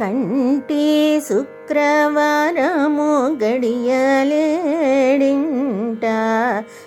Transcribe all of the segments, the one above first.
కంటే శుక్రవారము గడియలేడింట.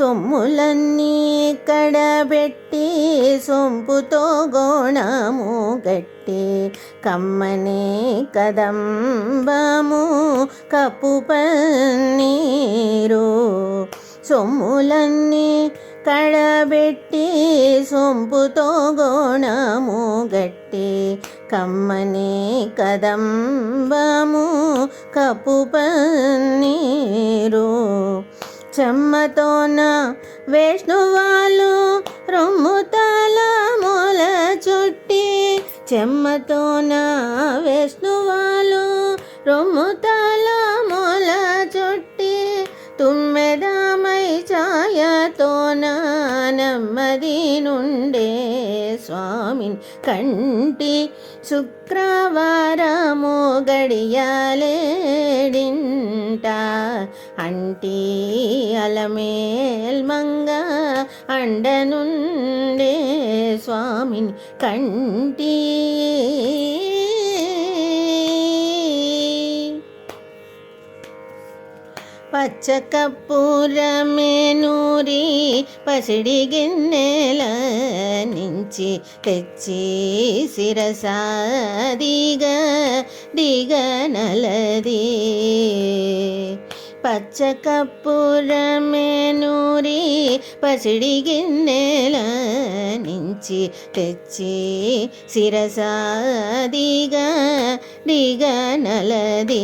సొమ్ములన్నీ కడబెట్టి సొంపుతో గోణము గట్టి కమ్మనే కదంబము కప్పు పన్నీరు. సొమ్ములన్నీ కడబెట్టి సొంపుతో గోణము గట్టి కమ్మని కదంబము కప్పు పన్నీరు. చెమ్మతోన వేష్ణువాలు రొమ్ముతాల మూల చుట్టి చెమ్మతోన వేష్ణువాలు రొమ్ముతాల నెమ్మది నుండే స్వామిని కంటి శుక్రవారము గడియాలేడింట. అంటి అలమేల్ మంగ అండ నుండే స్వామిని కంటి పచ్చకప్పూరమేనూరి పసిడి గిన్నెల నుంచి తెచ్చి శిరసాదిగ దిగనలది పచ్చకప్పురమేనూరి పసిడి గిన్నెల నుంచి తెచ్చి శిరసాదిగా దిగనలది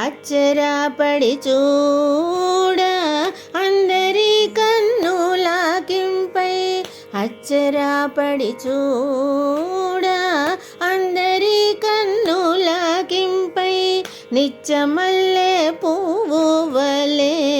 అచ్చరా పడి చూడ అందరి కన్నులాకింపై అచ్చరా పడి చూడ అందరి కన్నులాకింపై నిత్యమల్లె పువ్వు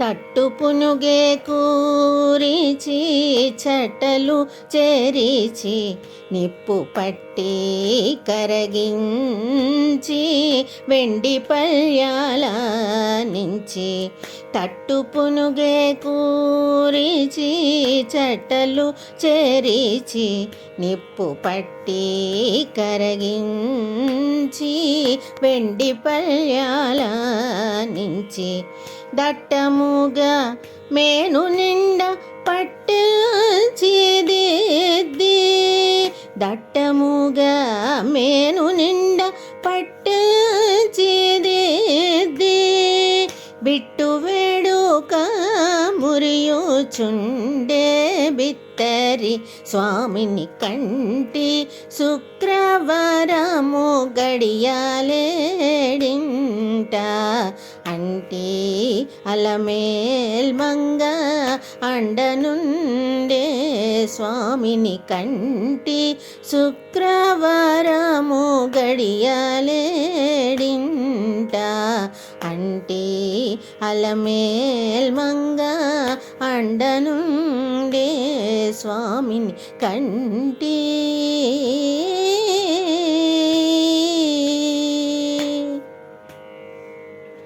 తట్టు పునుగే కూరిచి చటలు చేరిచి నిప్పు పట్టి కరగించి వెండి పర్యాల నుంచి తట్టు పునుగే కూరిచి చట్టలు చేరిచి నిప్పు పట్టి కరగించి వెండి పర్యాల నుంచి దట్టముగా మేను నిండా పట్టు దట్టముగా మేను నిండా పట్టు మురియుచుండే బిత్తరి స్వామిని కంటి శుక్రవారము గడియాలేడింట అంటి అలమేల్ మంగ అండనుండే స్వామిని కంటి శుక్రవారము గడియాలేడింట అంటి అలమేల్ మంగ అండనుండే స్వామిని కంటే